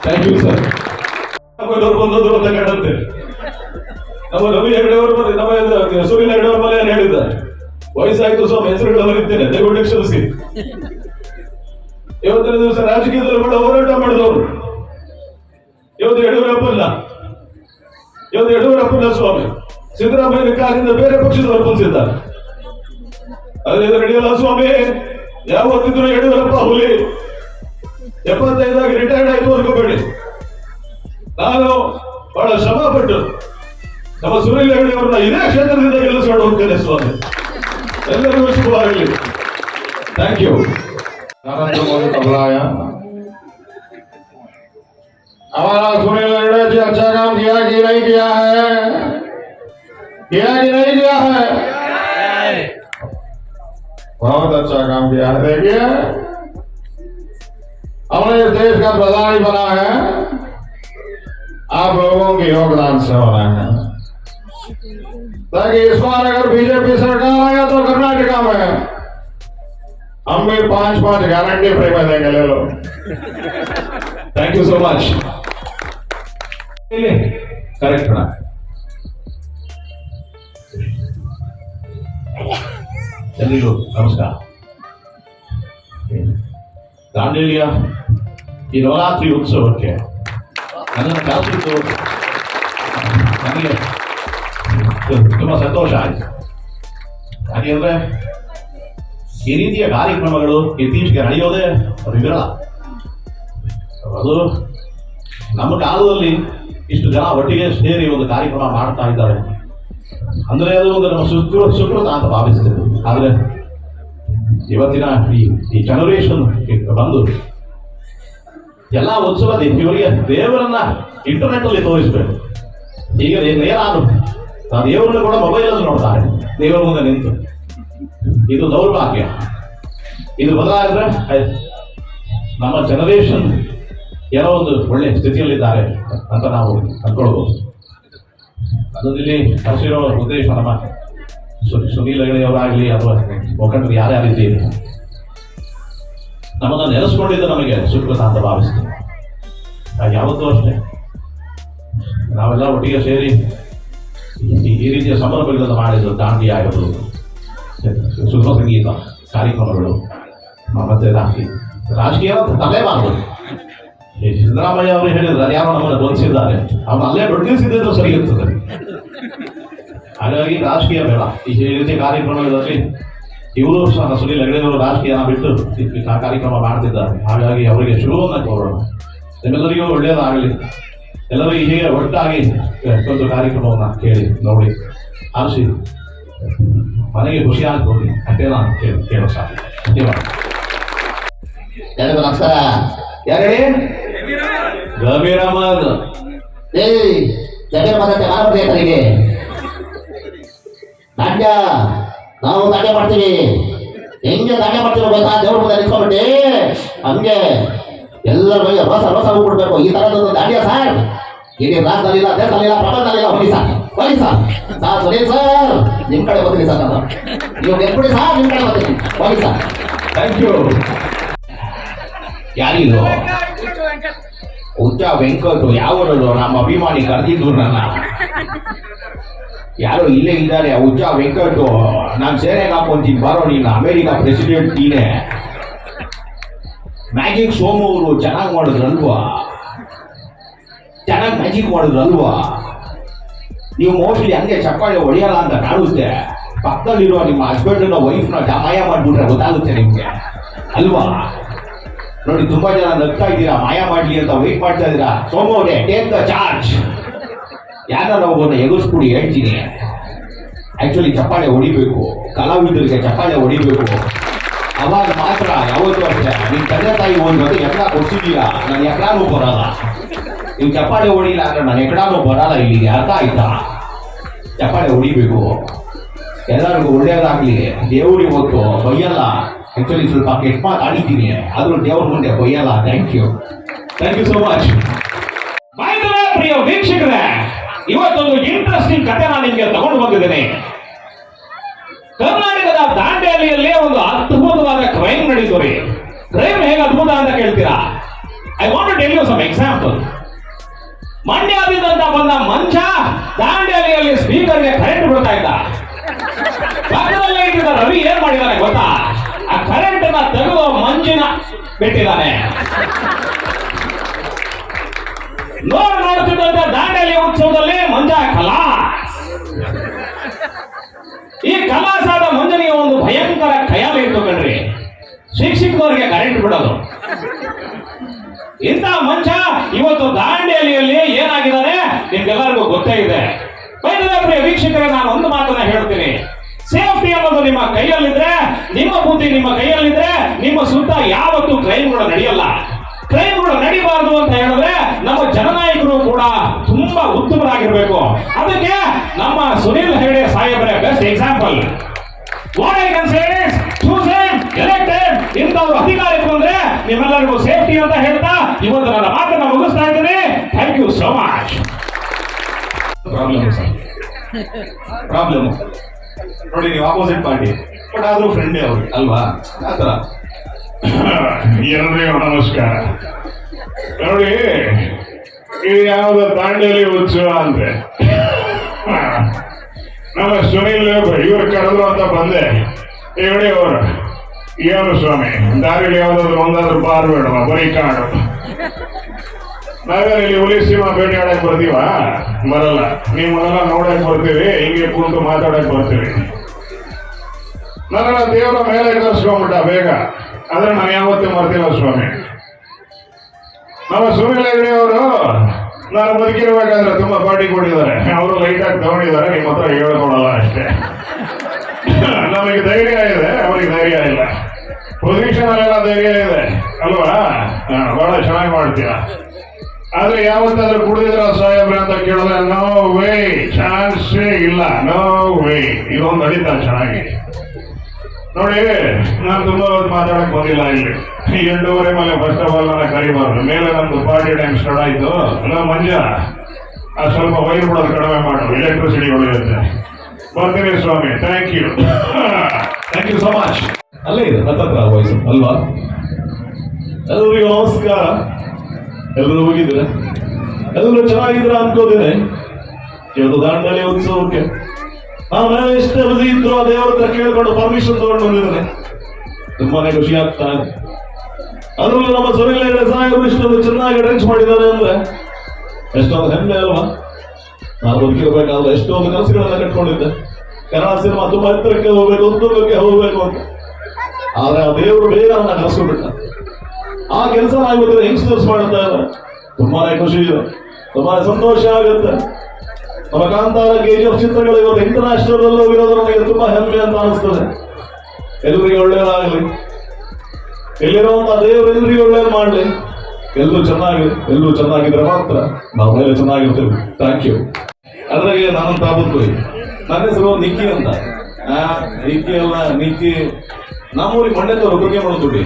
thank you sir ಬಂದದ್ದು ಅಂತ ಕಾಣುತ್ತೆ ನಮ್ಮ ರವಿ ಹೆಗಡೆ ಅವರು ನಮ್ಮ ಇದು ಸುನಿಲ್ ಹೆಗಡೆ ಅವ್ರ ಮನೆ ಏನು ಹೇಳಿದ್ದಾರೆ ವಯಸ್ಸಾಯ್ತು ಸ್ವಾಮಿ ಹೆಸರುಗಳು ಬರೀತೇನೆ. ದಯವಿಟ್ಟು ಕ್ಷಮಿಸಿ. ಇವತ್ತಿನ ದಿವಸ ರಾಜಕೀಯದಲ್ಲಿ ಕೂಡ ಹೋರಾಟ ಮಾಡಿದವರು. ಇವತ್ತು ಯಡಿಯೂರಪ್ಪ ಇಲ್ಲ ಇವತ್ತು ಯಡಿಯೂರಪ್ಪನ ಸ್ವಾಮಿ? ಸಿದ್ದರಾಮಯ್ಯ ಕಾಲಿಂದ ಬೇರೆ ಪಕ್ಷದವರು ಕುಂತಿದ್ದಾರೆ ಅದೇ ನಡೆಯಲ್ಲ ಸ್ವಾಮಿ? ಯಾವತ್ತಿದ್ರು ಯಡಿಯೂರಪ್ಪ ಹುಲಿ? ಎಪ್ಪತ್ತೈದಾಗಿ ರಿಟೈರ್ಡ್ ಆಯ್ತು ಅನ್ಕೋಬೇಡಿ ನಾನು ಬಹಳ ಶ್ರಮ ಪಟ್ಟು ನಮ್ಮ ಸುನಿಲ್ ಹೆಗಡೆ ಅವರನ್ನ ಇದೇ ಕ್ಷೇತ್ರದಿಂದ ಗೆಲ್ಲಿಸ್ಕೊಂಡು ಹೋಗ್ತೇನೆ ಸ್ವಾಮಿ. ಎಲ್ಲರಿಗೂ ಶುಭವಾಗಲಿ. ಥ್ಯಾಂಕ್ ಯು ನರೇಂದ್ರ ಮೋದಿ ತಬಲಾಯ हमारा सुनील लंगड़े जी अच्छा काम किया कि नहीं किया है। किया कि नहीं किया है। बहुत अच्छा काम किया है, देखिए। हमने इस देश का प्रधानी बना है। आप लोगों के योगदान से बना है। ताकि इस बार अगर बीजेपी सरकार आएगा तो कर्नाटका में हम भी पाँच पाँच गारंटी फ्री में देंगे, ले लो। Thank you so much correct ಅಣ್ಣ. ಎಲ್ಲರಿಗೂ ನಮಸ್ಕಾರ. ದಾಂಡೇಲಿಯ ಈ ನವರಾತ್ರಿ ಉತ್ಸವಕ್ಕೆ ನನ್ನ ಕರೆಸಿದ್ದು ನನಗೆ ತುಂಬ ಸಂತೋಷ ಆಯಿತು. ಯಾಕೆಂದ್ರೆ ಈ ರೀತಿಯ ಕಾರ್ಯಕ್ರಮಗಳು ಇತ್ತೀಚೆಗೆ ನಡೆಯೋದೇ ವಿರಳ. ಅದು ನಮ್ಮ ಕಾಲದಲ್ಲಿ ಇಷ್ಟು ಜನ ಒಟ್ಟಿಗೆ ಸೇರಿ ಒಂದು ಕಾರ್ಯಕ್ರಮ ಮಾಡ್ತಾ ಇದ್ದಾರೆ. ಅಂದ್ರೆ ಅದು ಒಂದು ನಮ್ಮ ಸುಕೃ ಸುಕೃತ ಅಂತ ಭಾವಿಸ್ತಿದ್ದು ಆದ್ರೆ ಇವತ್ತಿನ ಈ ಈ ಜನರೇಷನ್ ಬಂದು ಎಲ್ಲ ಉತ್ಸವ ಇವರಿಗೆ ದೇವರನ್ನ ಇಂಟರ್ನೆಟ್ ಅಲ್ಲಿ ತೋರಿಸ್ಬೇಕು. ಈಗ ನೇರಾನು ಆ ದೇವರನ್ನು ಕೂಡ ಮೊಬೈಲ್ ಅಲ್ಲಿ ನೋಡ್ತಾರೆ. ದೇವರ ಮುಂದೆ ನಿಂತು. ಇದು ದೌರ್ಭಾಗ್ಯ. ಇದು ಬದಲಾದ್ರೆ. ನಮ್ಮ ಜನರೇಷನ್ ಏನೋ ಒಂದು ಒಳ್ಳೆ ಸ್ಥಿತಿಯಲ್ಲಿದ್ದಾರೆ ಅಂತ ನಾವು ಅಂದ್ಕೊಳ್ಬೋದು ಅದರಲ್ಲಿ ಹಸಿರೋ ಉದ್ದೇಶ ನಮ್ಮ ಸುನೀಲ್ ಹೆಗಡೆಯವರಾಗಲಿ ಅಥವಾ ಮುಖಂಡರು ಯಾರ್ಯಾರಿದ್ದೀರಿ ನಮ್ಮನ್ನು ನೆನೆಸ್ಕೊಂಡಿದ್ದು ನಮಗೆ ಸುಕೃತ ಅಂತ ಭಾವಿಸ್ತೀವಿ. ಯಾವತ್ತೂ ಅಷ್ಟೇ. ನಾವೆಲ್ಲ ಒಟ್ಟಿಗೆ ಸೇರಿ ಈ- ರೀತಿಯ ಸಂಭ್ರಮಗಳನ್ನು ಮಾಡಿದ್ರು ದಾಂಡಿ ಆಗಿರ್ಬೋದು, ಸುಗಮ ಸಂಗೀತ ಕಾರ್ಯಕ್ರಮಗಳು ಮತ್ತೆ ರಾಜಕೀಯ ರಾಜಕೀಯ ತಲೆ ಈ ಸಿದ್ದರಾಮಯ್ಯ ಅವರು ಹೇಳಿದ್ರು ಯಾರೋ ನಮ್ಮನ್ನು ಬಂಧಿಸಿದ್ದಾರೆ. ಅವನು ಅಲ್ಲೇ ಬಡ್ಡಿಸಿದ್ದು ಸರಿ ಇರ್ತದೆ. ಹಾಗಾಗಿ ರಾಜಕೀಯ ಬೇಡ. ಈ ರೀತಿಯ ಕಾರ್ಯಕ್ರಮಗಳಲ್ಲಿ ಇವರು ಸಹ ಸುನೀಲ್ ಹೆಗಡೆಯವರು ರಾಜಕೀಯನ ಬಿಟ್ಟು ಈ ಕಾರ್ಯಕ್ರಮ ಮಾಡ್ತಿದ್ದಾರೆ. ಹಾಗಾಗಿ ಅವರಿಗೆ ಶುಭವನ್ನು ಕೋರೋಣ. ನಿಮ್ಮೆಲ್ಲರಿಗೂ ಒಳ್ಳೆಯದಾಗಲಿ ಎಲ್ಲರೂ ಹೀಗೆ ಒಟ್ಟಾಗಿ ಒಂದು ಕಾರ್ಯಕ್ರಮವನ್ನು ಕೇಳಿ, ನೋಡಿ ಆರಿಸಿ ಮನೆಗೆ ಖುಷಿಯಾಗಿ ಹೋಗಿ ಅಷ್ಟೇ ನಾನು ಕೇಳಿ, ಕೇಳೋ ಸಾಕು ಧನ್ಯವಾದ. ಯಾರೇ ಗಂಭೀರ ಮಾತು ಏಯ್ ಜಮೀರ್ ಮದತೆ ಅವರಿಗೆ ನಾಟ್ಯ ನಾವು ನಾಟ್ಯ ಮಾಡ್ತೀವಿ. ಹೆಂಗೆ ನಾಟ್ಯ ಮಾಡ್ತೀವಿ ಗೊತ್ತಾ? ದೇವ್ರ ಮುಂದೆ ನಿಂತ್ಕೊಂಡ್ಬಿಟ್ಟು ಹಂಗೆ ಎಲ್ಲರ ಬಗ್ಗೆ ರೋಸ ರೋಸ ಹೋಗ್ಬಿಡ್ಬೇಕು ಈ ತರದೊಂದು ನಾಟ್ಯ ಸರ್. ಇಡೀ ರಾಜ್ಯದಲ್ಲಿಲ್ಲ ದೇಶದಲ್ಲಿಲ್ಲ ಪ್ರಪಂಚದಲ್ಲಿಲ್ಲ ಹೋಗಿ ಸರ್. ಹೋಗಿ ಸರ್. Sir Sunil sir. ನಿಮ್ ಕಡೆ ಬರ್ತೀನಿ ಸರ್ ನಾನು. ನೀವು ನೆನ್ಬಿಡಿ ಸರ್ ನಿಮ್ಮ ಕಡೆ ಬರ್ತೀನಿ ಹೋಗಿ ಸರ್. ಥ್ಯಾಂಕ್ ಯು ಯಾರಿದು ಉಚ್ಚ ವೆಂಕಟು ಯಾವೂರಲ್ಲೂ ನಮ್ಮ ಅಭಿಮಾನಿ ಕರೆದಿದ್ರು ನನ್ನ. ಯಾರು ಇಲ್ಲೇ ಇದ್ದಾರೆ ಉಚ್ಚ ವೆಂಕಟು. ನಾನು ಸೇನೆಗೆ ಹಾಕೊಂತೀನಿ, ಬಾರೋ ನೀನು. ಅಮೆರಿಕ ಪ್ರೆಸಿಡೆಂಟ್ ನೀನೆ. ಮ್ಯಾಜಿಕ್ ಸೋಮು ಅವರು ಚೆನ್ನಾಗಿ ಮಾಡಿದ್ರಲ್ವಾ? ಚೆನ್ನಾಗಿ ಮ್ಯಾಜಿಕ್ ಮಾಡಿದ್ರಲ್ವಾ? ನೀವು ಮೋಸ್ಟ್ಲಿ ಹಂಗೆ ಚಪ್ಪಾಳೆ ಹೊಡೆಯಲ್ಲ ಅಂತ ಕಾಣುತ್ತೆ. ಪಕ್ಕದಲ್ಲಿರುವ ನಿಮ್ಮ ಹಸ್ಬೆಂಡ್ನ ವೈಫ್ನ ಜಮಾಯ ಮಾಡಿಬಿಟ್ರೆ ಗೊತ್ತಾಗುತ್ತೆ ನಿಮಗೆ. ಅಲ್ವಾ? ನೋಡಿ, ತುಂಬಾ ಜನ ನಗ್ತಾ ಇದ್ದೀರಾ? ಮಾಯ ಮಾಡ್ಲಿ ಅಂತ ವೇಟ್ ಮಾಡ್ತಾ ಇದ್ದೀರಾ? ಸೋಮವಾರ ಟೇಕ್ ದ ಚಾರ್ಜ್ ಯಾರು ಒಬ್ಬನ ಎದುರಿಸ್ಬಿಡಿ ಹೇಳ್ತೀನಿ. ಆಕ್ಚುಲಿ ಚಪ್ಪಾಳೆ ಹೊಡಿಬೇಕು. ಕಲಾವಿದರಿಗೆ ಚಪ್ಪಾಳೆ ಹೊಡಿಬೇಕು. ಅವಾಗ ಮಾತ್ರ ಯಾವತ್ತೂ ಅಷ್ಟೇ. ನಿಮ್ ತಂದೆ ತಾಯಿ ಒಂದು ಅದು ಎಕಡ ಕೊಡ್ಸಿದ್ದೀರಾ? ನಾನು ಎಕಡಾನು ಬರಲ್ಲ. ನೀವು ಚಪ್ಪಾಳೆ ಹೊಡಿಲ್ಲ ಅಂದ್ರೆ ನಾನು ಎಕಡಾನು ಬರಲ್ಲ ಇಲ್ಲಿಗೆ. ಅರ್ಥ ಆಯ್ತಾ? ಚಪ್ಪಾಳೆ ಹೊಡಿಬೇಕು. ಎಲ್ಲರಿಗೂ ಒಳ್ಳೇದಾಗ್ಲಿ ದೇವ್ರಿಗೆ ಹೊತ್ತು ಬೈಯಲ್ಲ. ಆಕ್ಚುಲಿ ಸ್ವಲ್ಪ ಕೆಟ್ಟ ಆಡಿದ್ದೀನಿ ಆದರೂ ದೇವ್ರ ಮುಂದೆ ಬೈಯಲ್ಲ thank you thank you so much ಪ್ರಿಯ ವೀಕ್ಷಕರೇ, ಇವತ್ತೊಂದು ಇಂಟ್ರೆಸ್ಟಿಂಗ್ ಕಥೆ ನಾನು ನಿಮಗೆ ತಗೊಂಡು ಬಂದಿದ್ದೇನೆ. ಕರ್ನಾಟಕದ ದಾಂಡೇಲಿಯಲ್ಲಿ ಒಂದು ಅದ್ಭುತವಾದ ಕ್ರೈಮ್ ನಡೀತು ರೀ. ಕ್ರೈಮ್ ಹೇಗೆ ಅದ್ಭುತ ಅಂತ ಕೇಳ್ತೀರಾ? I want to tell you some example ಮಂಡ್ಯದಿಂದ ಬಂದ ಮಂಚ ದಾಂಡೇಲಿಯಲ್ಲಿ ಸ್ಪೀಕರ್ಗೆ ಕರೆಂಟ್ ಬಿಡ್ತಾ ಇದ್ದ. ಪಕ್ಕದಲ್ಲೇ ಇದ್ದ ರವಿ ಏನ್ ಮಾಡಿದಾನೆ ಗೊತ್ತಾ? ಆ ಕರೆಂಟ್ನ ತರುವ ಮಂಜಿನ ಬಿಟ್ಟಿದ್ದಾನೆ. ನೋಡ್ ನೋಡ್ತಿದ್ದಂತ ದಾಂಡೇಲಿ ಉತ್ಸವದಲ್ಲಿ ಮಂಜ ಕಲಾ ಈ ಕಲಾಸಾದ ಮಂಜನಿಗೆ ಒಂದು ಭಯಂಕರ ಖಯಾಲ ಇತ್ತು ಕಣ್ರಿ. ಶಿಕ್ಷಕರಿಗೆ ಕರೆಂಟ್ ಬಿಡೋದು. ಇಂಥ ಮಂಚ ಇವತ್ತು ದಾಂಡೇಲಿಯಲ್ಲಿ ಏನಾಗಿದ್ದಾನೆ ನಿಮ್ಗೆಲ್ಲರಿಗೂ ಗೊತ್ತೇ ಇದೆ. ವೀಕ್ಷಕರೇ, ನಾನು ಒಂದು ಮಾತನ್ನ ಹೇಳ್ತೀನಿ. ಸೇಫ್ಟಿ ಅನ್ನೋದು ನಿಮ್ಮ ಕೈಯಲ್ಲಿದ್ರೆ, ನಿಮ್ಮ ಬುದ್ಧಿ ನಿಮ್ಮ ಕೈಯಲ್ಲಿದ್ರೆ, ನಿಮ್ಮ ಸುತ್ತ ಯಾವತ್ತೂ ಕ್ರೈಮ್ಗಳು ನಡೆಯಲ್ಲ. ಕ್ರೈಮ್ಗಳು ನಡಿಬಾರದು ಅಂತ ಹೇಳಿದ್ರೆ, ನಮ್ಮ ಜನನಾಯಕರು ಕೂಡ ತುಂಬಾ ಉತ್ತಮರಾಗಿರ್ಬೇಕು. ಅದಕ್ಕೆ ನಮ್ಮ ಸುನೀಲ್ ಹೆಗಡೆ ಸಾಹೇಬ್ರೆ best example what I say is chosen elected ಇಂಥವ್ರು ಅಧಿಕಾರಕ್ಕೆ ಬಂದ್ರೆ ನಿಮ್ಮೆಲ್ಲರಿಗೂ ಸೇಫ್ಟಿ ಅಂತ ಹೇಳ್ತಾ ಇವತ್ತು ನನ್ನ ಮಾತನ್ನ ಮುಗಿಸ್ತಾ ಇದ್ದೀನಿ. Thank you so much problem problem ನೋಡಿ ನೀವು ಆಪೋಸಿಟ್ ಪಾರ್ಟಿ ಬಟ್ ಆದ್ರೂ ಫ್ರೆಂಡೇ ಅವ್ರಿಗೆ ಅಲ್ವಾ? ಆತರ ಎಲ್ಲರಿಗೂ ನಮಸ್ಕಾರ. ನೋಡಿ ಇದು ಯಾವ್ದು ದಾಂಡೇಲಿ ಉತ್ಸವ ಅಂತೆ. ನಮ್ಮ ಸುನಿಲ್ ಇವ್ರು ಕರೆದ್ರು ಅಂತ ಬಂದೆ. ಹೇಳಿ ಅವರು. ಏನು ಸ್ವಾಮಿ. ದಾರಿಲಿ ಯಾವ್ದಾದ್ರು ಒಂದಾದ್ರು ಬಾರ್ ಬೇಡ ಬರೀ ಕಾಡು. ನಾವೇನು ಇಲ್ಲಿ ಹುಲಿ ಸಿನಿಮಾ ಭೇಟಿ ಆಡಕ್ ಬರ್ತೀವ? ಬರಲ್ಲ. ನಿಮ್ಮನ್ನೆಲ್ಲ ನೋಡಕ್ ಬರ್ತೀವಿ ಹಿಂಗೆ ಕುಂತು ಮಾತಾಡಕ್ ಬರ್ತೀವಿ ನನ್ನ ದೇವರ ಮೇಲೆ ಕರ್ಸ್ಕೊಂಬಿಟ್ಟ ಬೇಗ. ಅಂದ್ರೆ ನಾನು ಯಾವತ್ತೂ ಮರ್ತಿಲ್ಲ ಸ್ವಾಮಿ. ನಮ್ಮ ಸುನಿಲ್ ಅವರು, ನಾನು ಬದುಕಿರ್ಬೇಕಾದ್ರೆ ತುಂಬಾ ಪಾರ್ಟಿ ಕೊಟ್ಟಿದ್ದಾರೆ. ಅವರು ಲೈಟ್ ಆಗಿ ತಗೊಂಡಿದ್ದಾರೆ, ನಿಮ್ಮ ಹತ್ರ ಹೇಳ್ಕೊಡಲ್ಲ ಅಷ್ಟೇ. ನಮಗೆ ಧೈರ್ಯ ಇದೆ, ಅವರಿಗೆ ಧೈರ್ಯ ಇಲ್ಲ. ಪೊಸಿಷನ್ ಅಲ್ಲೆಲ್ಲ ಧೈರ್ಯ ಇದೆ, ಅಲ್ವಾ? ಬಹಳ ಚೆನ್ನಾಗಿ ಮಾಡ್ತೀರ ಆದ್ರೆ ಯಾವತ್ತಾದ್ರೂ ಕುಡಿದಿದ್ರ ಸಾಹೇಬ್ರೆ ಅಂತ ಕೇಳಿದ್ರೆ ನೋ ವೇ ಚಾನ್ಸೇ ಇಲ್ಲ. ನೋ ವೇ ಇದೊಂದು ನಡೀತ ಚೆನ್ನಾಗಿ. ನೋಡಿ, ನಾನು ತುಂಬಾ ಹೊತ್ತು ಮಾತಾಡಕ್ ಬಂದಿಲ್ಲ ಇಲ್ಲಿ. ಎಂಟೂವರೆ ಮೇಲೆ ಫಸ್ಟ್ ಆಫ್ ಆಲ್ ನನ್ನ ಕರಿಬಾರ್ದು. ಮೇಲೆ ನಮ್ದು ಪಾರ್ಟಿ ಟೈಮ್ ಸ್ಟಾರ್ಟ್ ಆಯ್ತು. ಅಲ್ಲ, ಮಂಜ, ಆ ಸ್ವಲ್ಪ ವೈರ್ ಬಿಡೋದು ಕಡಿಮೆ ಮಾಡು. ಎಲೆಕ್ಟ್ರಿಸಿಟಿ ಉಳಿಯುತ್ತೆ ಬರ್ತೀನಿ ಸ್ವಾಮಿ. Thank you thank you so much ಅಲ್ಲೇ ಇದೆ ಹತ್ತತ್ರ ವಯಸ್ಸು ಅಲ್ವಾ? ಎಲ್ರಿಗೂ ನಮಸ್ಕಾರ. ಎಲ್ಲರೂ ಹೋಗಿದ್ದೀರ? ಎಲ್ಲರೂ ಚೆನ್ನಾಗಿದ್ರ ಅನ್ಕೋದೇನೆ ಇವತ್ತು ದಾಂಡಲಿ ಉತ್ಸವಕ್ಕೆ. ನಾನು ಎಷ್ಟು ಅವಧಿ ಇದ್ರು ಆ ದೇವ್ರ ಹತ್ರ ಕೇಳ್ಕೊಂಡು ಪರ್ಮಿಷನ್ ತಗೊಂಡು ಬಂದಿದ್ದೇನೆ. ತುಂಬಾನೇ ಖುಷಿ ಆಗ್ತಾ ಇದೆ. ಅದರಲ್ಲೂ ನಮ್ಮ ಹೆಗಡೆ ಸಾಹೇಬರು ಇಷ್ಟೊಂದು ಚೆನ್ನಾಗಿ ಅರೇಂಜ್ ಮಾಡಿದ್ದಾರೆ ಅಂದ್ರೆ ಎಷ್ಟೊಂದು ಹೆಮ್ಮೆ ಅಲ್ವಾ? ನಾನು ಬದುಕಿರ್ಬೇಕಾದ್ರೆ ಎಷ್ಟೊಂದು ಕನಸುಗಳನ್ನ ಕಟ್ಕೊಂಡಿದ್ದೆ. ಕನ್ನಡ ಸಿನಿಮಾ ತುಂಬಾ ಎತ್ತರಕ್ಕೆ ಹೋಗ್ಬೇಕು ಉತ್ತುಂಗಕ್ಕೆ ಹೋಗ್ಬೇಕು ಅಂತ. ಆದ್ರೆ ಆ ದೇವರು ಬೇಗ ನನ್ನ ಕರೆಸ್ಕೊಂಡ್ಬಿಟ್ಟ ಆ ಕೆಲಸ ನಾವು ಯಂಗ್ಸ್ಟರ್ಸ್ ಮಾಡುತ್ತಾ ತುಂಬಾನೇ ಖುಷಿ ಇದೆ. ತುಂಬಾನೇ ಸಂತೋಷ ಆಗುತ್ತೆ. ನಮ್ಮ ಕೆ ಜಿ ಎಫ್ ಚಿತ್ರಗಳು ಇವತ್ತು ಇಂಟರ್ನ್ಯಾಷನಲ್ ಅಲ್ಲೂ ಹೋಗಿರೋದು ನನಗೆ ತುಂಬಾ ಹೆಮ್ಮೆ ಅಂತ ಅನಿಸ್ತದೆ. ಎಲ್ಲರಿಗೆ ಒಳ್ಳೆಯದಾಗಲಿ ಎಲ್ಲಿರುವಂತ ದೇವರು ಎಲ್ಲರಿಗೂ ಒಳ್ಳೇದು ಮಾಡಲಿ. ಎಲ್ಲೂ ಚೆನ್ನಾಗಿ, ಎಲ್ಲೂ ಚೆನ್ನಾಗಿದ್ರೆ ಮಾತ್ರ ನಾವು ಮೇಲೆ ಚೆನ್ನಾಗಿರ್ತೇವೆ. ಥ್ಯಾಂಕ್ ಯು ಅದ್ರಾಗೆ ನಾನು ತಾಬೂತ್ ನನ್ನ ಹೆಸರು ನಿಕ್ಕಿ ಅಂತ. ನಿಕ್ಕಿ ಅಲ್ಲ, ನಿಕ್ಕಿ. ನಮ್ಮೂರಿಗೆ ಮಂಡ್ಯದವ್ರು ಒಬ್ಬರಿಗೆ ಮಾಡೋದುಡ್ಡಿ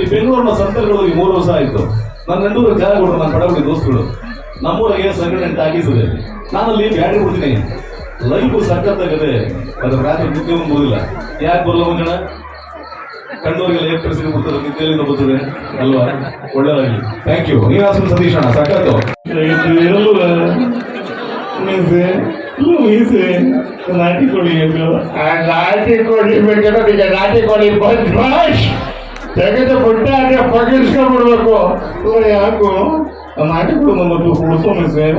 ಈ ಬೆಂಗಳೂರಿನ ಸಂತಗಳಿಗೆ ಮೂರು ವರ್ಷ ಆಯ್ತು. ನನ್ನ ನೆಂಡೂರು ಜಾಗ ಕೊಡರು ನನ್ನ ಪಡಗುಡಿ ದೋಸ್ತುಗಳು ನಮ್ಮೂರಿಗೆ ಸಂಘಟನೆ ಆಗಿಸಿದೆ ನಾನು ಅಲ್ಲಿ ಬ್ಯಾಟ್ರಿ ಕೊಡ್ತೀನಿ. ಲೈಫ್ ಸಖತ್ತಾಗದೆ ಅದು ರಾತ್ರಿ ನಿದ್ದೆ ಒಂದಿಲ್ಲ ಯಾಕೆ ಬರಲ್ಲ ಮುಂಜಾನೆ ಕಣ್ಣೂರಿಗೆ ಎಲೆಕ್ಟ್ರಿಸಿಟಿ ಬರ್ತದೆ ನಿದ್ದೆಯಿಂದ ಬರ್ತದೆ. ಅಲ್ವಾ? ಒಳ್ಳೆದಾಗಲಿ. ಥ್ಯಾಂಕ್ ಯು ನೀನಾಸನ ಸತೀಶ್ ಅಣ್ಣ ಸಖತ್ತು ಮೀಸೆ ಮೀಸೆ ನಾಟಿ ಕೊಡಿ ನಾಟಿ ಕೊಡಿ ಬೇಕಾದ್ರೆ ನಾಟಿ ಕೋಳಿ ಬಂದ್ ತೆಗೆದು ಬಿಟ್ಟೆ ಅದೇ ಪಗಿಲ್ಸ್ಕೊಂಡ್ಬಿಡ್ಬೇಕು ಯಾಕೋ? ಕೊಡು ಮತ್ತು ಸರ್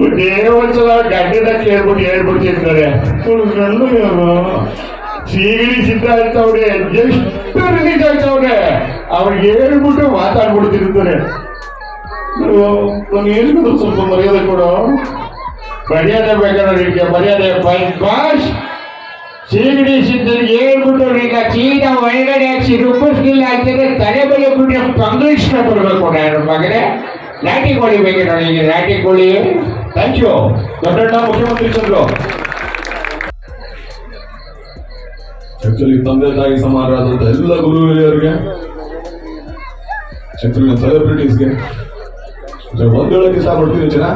ಒಂದೇ ಒಂದ್ಸಲ ಗಡ್ಡೆ ಕೇಳ್ಬಿಟ್ಟು ಹೇಳ್ಬಿಡ್ತಿರ್ತಾರೆ ಗಂಡು ಸೀಗಡಿ ಸಿದ್ಧ ಆಗ್ತಾವ್ರೆ ಎಷ್ಟು ರಿಲೀಸ್ ಆಗ್ತಾವ್ರೆ ಅವ್ರಿಗೆ ಹೇಳ್ಬಿಟ್ಟು ಮಾತಾಡ್ಬಿಡ್ತಿರ್ತಾರೆ ನಾನು ಸ್ವಲ್ಪ ಮರ್ಯಾದೆ ಕೊಡು. ಮರ್ಯಾದೆ ಬೇಕಾದ್ರೆ ಮರ್ಯಾದೆ ಮರ್ಯಾದೆ ಬಾಷ್ ಸೀಗಡಿ ಸಿದ್ಧರಿಗೆ ಹೇಳ್ಬಿಟ್ಟು ಈಗ ಚೀನ ಒಳಗಡೆ ಹಾಕಿ ರೂಪಿಸ್ಲಿಲ್ಲ ಹಾಕಿದ್ರೆ ತಲೆ ಬಳಿ ಬಿಟ್ಟು ಪಂಗ್ಲಿಷ್ನ ಕೊಡಬೇಕು ನಾನು ಮಗನೇ ನಾಟಿ ಕೋಳಿ ಬೇಕು ನನಗೆ ನಾಟಿ ಕೋಳಿ? ಥ್ಯಾಂಕ್ ಯು ದೊಡ್ಡ ಮುಖ್ಯಮಂತ್ರಿ ಚಂದ್ರು ಆಕ್ಚುಲಿ ತಂದೆ ತಾಯಿ ಸಮಾರಾದಂಥ ಎಲ್ಲ ಗುರು ಹಿರಿಯರಿಗೆ ಆಕ್ಚುಲಿ ಸೆಲೆಬ್ರಿಟೀಸ್ಗೆ ಒಂದು ಹೇಳೋಕ್ಕೆ ಇಷ್ಟಪಡ್ತೀನಿ ಜನ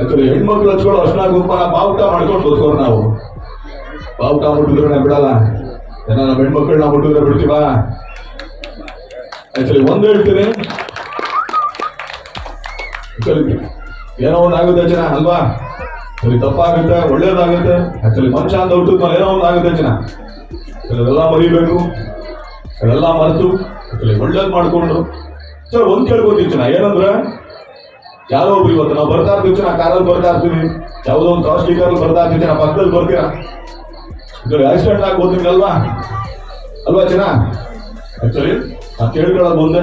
ಆಕ್ಚುಲಿ ಹೆಣ್ಮಕ್ಳು ಹಚ್ಕೊಳ್ಳೋ ಅರ್ಶನ ಗುಂಪನ ಬಾವುಟ ಮಾಡ್ಕೊಂಡು ಬದುಕೋರು ನಾವು. ಬಾವುಟ ಮುಟ್ಟಿದ್ರೆ ಬಿಡಲ್ಲ. ಏನ ನಮ್ಮ ಹೆಣ್ಮಕ್ಳನ್ನ ಮುಟ್ಟಿದ್ರೆ ಬಿಡ್ತೀವಾ? ಆಕ್ಚುಲಿ ಒಂದು ಹೇಳ್ತೀನಿ. ಏನೋ ಒಂದು ಆಗುತ್ತೆ ಜನ, ಅಲ್ವಾ? ಸರಿ ತಪ್ಪಾಗುತ್ತೆ, ಒಳ್ಳೇದಾಗುತ್ತೆ. ಆಕ್ಚುಲಿ ಮನುಷ್ಯ ಅಂತ ಹುಟ್ಟಿದ ಮೇಲೆ ಏನೋ ಒಂದು ಆಗುತ್ತೆ ಜನ. ಅದೆಲ್ಲ ಮರಿಬೇಕು. ಅದೆಲ್ಲ ಮರೆತು. ಆಕ್ಚುಲಿ ಒಳ್ಳೇದು ಮಾಡಿಕೊಂಡು. ಸರ್ ಒಂದ್ ಕೇಳ್ಕೊತೀನಿ ಜನ. ಏನಂದ್ರ ಯಾರೋ ಒಬ್ರು ಇವತ್ತು ನಾವು ಬರ್ತಾ ಇರ್ತೀವಿ ನಾ ಕಾರಲ್ಲಿ ಬರ್ತಾ ಇರ್ತೀನಿ ಯಾವುದೋ ಒಂದು ಕಾಸ್ಟ್ ಬರ್ತಾ ಇರ್ತೀನಿ ನಾ ಪಕ್ಕದಲ್ಲಿ ಬರ್ತೀರಾ? ಆಕ್ಸಿಡೆಂಟ್ ಆಗಿ ಓದ್ತೀನಿ ಅಲ್ವಾ ಅಲ್ವಾ ಚೆನ್ನ ಆಕ್ಚುಲಿ ನಾ ಕೇಳ್ಕೊಳ್ಳೋದು ಮುಂದೆ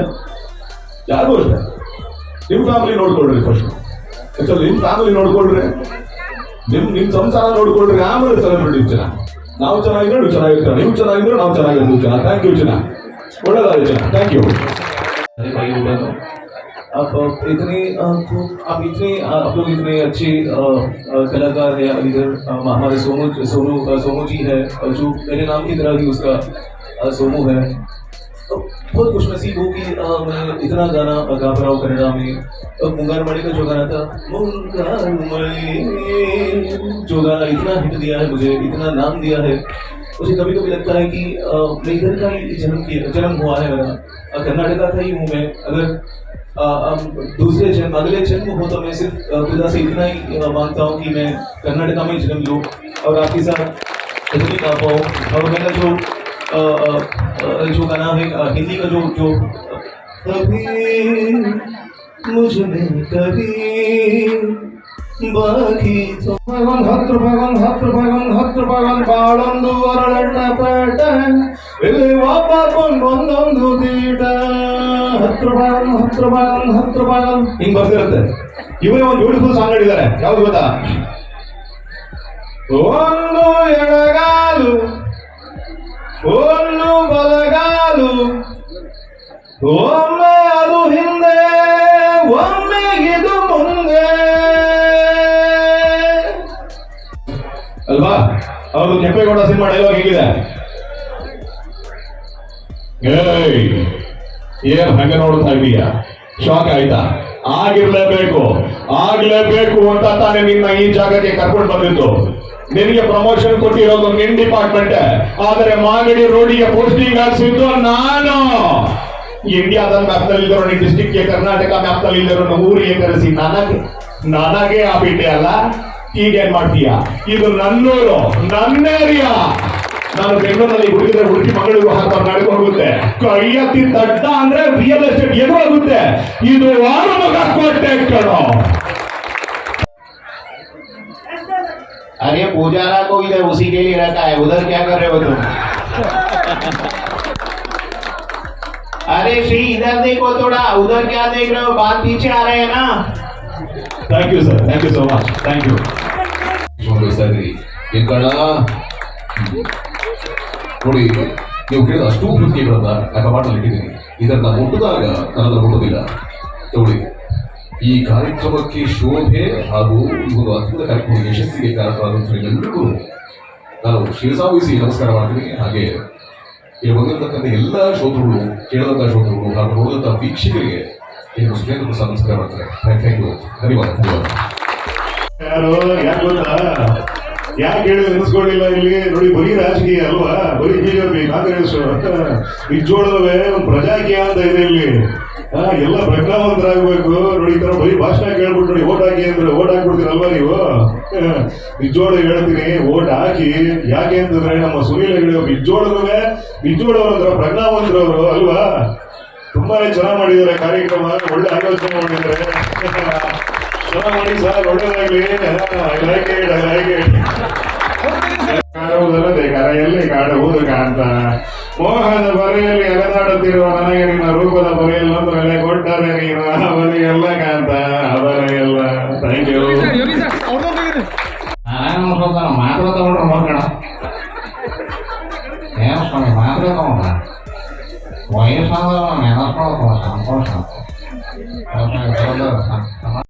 ಯಾರಿಗೂ ಅಷ್ಟೇ. ನಿಮ್ಮ ಫ್ಯಾಮಿಲಿ ನೋಡ್ಕೊಳ್ರಿ ಫಸ್ಟ್ ಆಕ್ಚುಲಿ ನಿಮ್ಮ ಫ್ಯಾಮಿಲಿ ನೋಡ್ಕೊಳ್ರಿ. ನಿಮ್ ನಿಮ್ ಸಂಸಾರ ನೋಡ್ಕೊಳ್ರಿ. ಆಮೇಲೆ ಸೆಲೆಬ್ರಿಟಿ ಚೆನ್ನ ನಾವು ಚೆನ್ನಾಗಿದ್ರೆ ನೀವು ಚೆನ್ನಾಗಿರ್ತಾರೆ? ನೀವು ಚೆನ್ನಾಗಿದ್ರೆ ನಾವು ಚೆನ್ನಾಗಿರ್ತೀವಿ ಚೆನ್ನ ಥ್ಯಾಂಕ್ ಯು ಚೆನ್ನ ಒಳ್ಳೇದಾಗಿ ಚೆನ್ನ ಥ್ಯಾಂಕ್ ಯು आप इतने आप इतने, आप लोग इतने अच्छे कलाकार हैं इधर हमारे सोनू सोनू सोनू जी है जो मेरे नाम की तरह ही उसका सोनू है। तो बहुत खुश नसीब हूँ कि मैं इतना गाना गा पा हूँ कन्नड़ा में। और मुंगार मणि का जो गाना था मुंगार जो गाना इतना हिट दिया है मुझे, इतना नाम दिया है, मुझे कभी कभी लगता है कि मैं इधर का ही जन्म किया, जन्म हुआ है मेरा। कर्नाटका का ही हूँ मैं। अगर दूसरे जन्म अगले जन्म हो तो मैं सिर्फ़ खुदा से इतना ही माँगता हूँ कि मैं कर्नाटका में जन्म लूँ और आपके साथ इतनी गा पाऊँ। और मेरा जो आ, अ, अ, जो गाना है हिंदी का जो जो कभी मुझमें कभी ಬಾಗಿಗೊಂದು ಹತ್ತು ರೂಪಾಯಿಗೊಂದು ಹತ್ತು ರೂಪಾಯಿಗೊಂದು ಹತ್ತು ಬಾಳೊಂದು ಒರಳೆಣ್ಣ ಪೇಟೆ. ಇಲ್ಲಿ ವಾಪಾಕೊಂಡು ಒಂದೊಂದು ತೀಟ. ಹತ್ತು ರೂಪಾಯಿಗೊಂದು ಹತ್ತು ರೂಪಾಯಿಗೊಂದು ಹತ್ತು ರೂಪಾಯಿಗೊಂದು. ಹಿಂಗ್ ಬರ್ತಿರುತ್ತೆ. ಇವರೇ ಒಂದು ಬ್ಯೂಟಿಫುಲ್ ಸಾಂಗ್ ಹೇಳಿದ್ದಾರೆ. ಯಾವ್ದು ಗೊತ್ತಾ? ಒಂದು ಎಡಗಾಲು ಒಂದು ಬಲಗಾಲು ಒಮ್ಮೆ ಅದು ಹಿಂದೆ ಒಮ್ಮೆಗಿದು ಮುಂದೆ. ಅವ್ರದ್ದು ಕೆಂಪೇಗೌಡ ಸಿನಿಮಾ ಡೈಲಾಗ್ ಹೇಗಿದೆ? ಏಯ್, ಏನ್ ಹಂಗ ನೋಡ್ತಾ ಇದೀಯ? ಶಾಕ್ ಆಯ್ತಾ? ಆಗಿರ್ಲೇಬೇಕು, ಆಗ್ಲೇಬೇಕು ಅಂತ ತಾನೇ ನಿನ್ನ ಈ ಜಾಗಕ್ಕೆ ಕರ್ಕೊಂಡು ಬಂದಿತ್ತು ನಿನಗೆ ಪ್ರಮೋಷನ್ ಕೊಟ್ಟಿರೋದು ನಿನ್ ಡಿಪಾರ್ಟ್ಮೆಂಟ್ ಆದರೆ ಮಾಗಡಿ ರೋಡಿಗೆ ಪೋಸ್ಟಿಂಗ್ ಹಾಕ್ಸಿದ್ದು ನಾನು. ಇಂಡಿಯಾದ ಮ್ಯಾಪ್ನಲ್ಲಿ ಇಲ್ಲಿರೋ ನಿನ್ ಡಿಸ್ಟಿಕ್ಗೆ ಕರ್ನಾಟಕ ಮ್ಯಾಪ್ನಲ್ಲಿ ಇದ್ದರು ಊರಿಗೆ ಕರೆಸಿ. ನನಗೆ ನನಗೆ ಆಗ್ಬಿಟ್ಟೆ ಅಲ್ಲ? ಈಗೇನ್ ಮಾಡ್ತೀಯ ಇದು ನನ್ನೂರು ನನ್ನ ಏರಿಯಾ ನಾನು ಬೆಂಗಳೂರಲ್ಲಿ ಹುಡುಗಿದ್ರೆ ಹುಡುಗಿ ಮಗಳಿಗೂ ಹಾಕೊಂಡು ನಡ್ಕೊಂಡು ಹೋಗುತ್ತೆ ಕೈ ಎತ್ತಿ ತಡ್ಡ ಅಂದ್ರೆ ರಿಯಲ್ ಎಸ್ಟೇಟ್ ಎದು ಆಗುತ್ತೆ ಇದು ವಾರ ಮಗ ಕೊಟ್ಟೆ ಕಣೋ अरे पूजारा को इधर उसी के लिए रखा है उधर क्या कर रहे हो तुम अरे श्री इधर देखो थोड़ा उधर क्या देख रहे हो बात पीछे आ रहे हैं ना thank you sir thank you so much thank you ಬಯಸ್ತಾ ಇದ್ರಿ ಏನ್ ನೋಡಿ, ನೀವು ಕೇಳಿದ ಅಷ್ಟು ಕೃತಿಗಳನ್ನ ಆ ಕಪಾಟಲ್ಲಿ ಇಟ್ಟಿದ್ದೀನಿ. ಇದನ್ನ ಮುಟ್ಟಿದಾಗ ನನ್ನ ಮುಟ್ಟೋದಿಲ್ಲ. ನೋಡಿ, ಈ ಕಾರ್ಯಕ್ರಮಕ್ಕೆ ಶೋಭೆ ಹಾಗೂ ಈ ಒಂದು ಅದ್ಭುತ ಕಾರ್ಯಕ್ರಮದ ಯಶಸ್ಸಿಗೆ ನಾವು ನಾನು ಶಿರಸಾವಹಿಸಿ ನಮಸ್ಕಾರ ಮಾಡ್ತೀನಿ. ಹಾಗೆ ಇಲ್ಲಿ ಬಂದಿರತಕ್ಕಂಥ ಎಲ್ಲ ಶೋಧಗಳು ಕೇಳಿದಂತಹ ಶೋಧಗಳು ಹಾಗೂ ನೋಡಿದಂತಹ ವೀಕ್ಷಕರಿಗೆ ಮಾಡ್ತಾರೆ ಥ್ಯಾಂಕ್ ಯು ಧನ್ಯವಾದ ಯಾರು, ಯಾಕೆ ಗೊತ್ತಾ? ಯಾಕೆ ಹೇಳಿ ಅನಿಸ್ಕೊಂಡಿಲ್ಲ ಇಲ್ಲಿ? ನೋಡಿ, ಬರೀ ರಾಜಕೀಯ ಅಲ್ವಾ? ಬರೀ ಬಿಜೆಪಿ ಕಾಂಗ್ರೆಸ್ ನಿಜೋಳವೇ ಒಂದು ಪ್ರಜಾಕೀಯ ಅಂತ ಇದೆ ಇಲ್ಲಿ. ಎಲ್ಲ ಪ್ರಜ್ಞಾವಂತರಾಗಬೇಕು. ನೋಡಿ, ಈ ತರ ಬರೀ ಭಾಷಣ ಕೇಳ್ಬಿಟ್ಟು ನೋಡಿ, ಓಟ್ ಹಾಕಿ ಅಂದ್ರೆ ಓಟ್ ಹಾಕ್ಬಿಡ್ತೀರಲ್ವಾ ನೀವು? ನಿಜೋಳ ಹೇಳ್ತೀನಿ, ಓಟ್ ಹಾಕಿ. ಯಾಕೆ ಅಂತಂದ್ರೆ ನಮ್ಮ ಸುನೀಲ್ ಹೇಳಿ ನಿಜೋಳವೇ ನಿಜೋಳವ್ರ ಪ್ರಜ್ಞಾವಂತರವರು, ಅಲ್ವಾ? ತುಂಬಾನೇ ಚೆನ್ನಾಗಿ ಮಾಡಿದ್ದಾರೆ ಕಾರ್ಯಕ್ರಮ ಒಳ್ಳೆ ಆಲೋಚನೆ ಮಾಡಿದ್ದಾರೆ ಚೆನ್ನಾಗಿ ಮಾಡಿ ಸರ್ ಒಳ್ಳೇದಾಗ್ಲಿ ಲೈಕ್ ಇಟ್ ಲೈಕ್ ಇಟ್ ಕಾಡುವುದಲ್ಲದೆ ಕರೆಯಲ್ಲಿ ಕಾಡುವುದು ಕಾಂತ ಮೋಹದ ಬರೆಯಲ್ಲಿ ಎಲೆದಾಡುತ್ತಿರುವ ನನಗೆ ನಿನ್ನ ರೂಪದ ಬರೆಯಲ್ಲಿ ಒಂದು ಎಲೆ ಕೊಟ್ಟರೆ ನೀನು ಅವನಿಗೆಲ್ಲ ಕಾಂತ ಅವನಿಗೆಲ್ಲ ಥ್ಯಾಂಕ್ ಯು ಮಾತ್ರ ತಗೊಂಡ್ರೆ ನೋಡ್ಕಣ ಏನು ಸ್ವಾಮಿ ಮಾತ್ರ ತಗೊಂಡ್ರ 我一上楼买了泡泡糖，泡糖，然后在桌子上。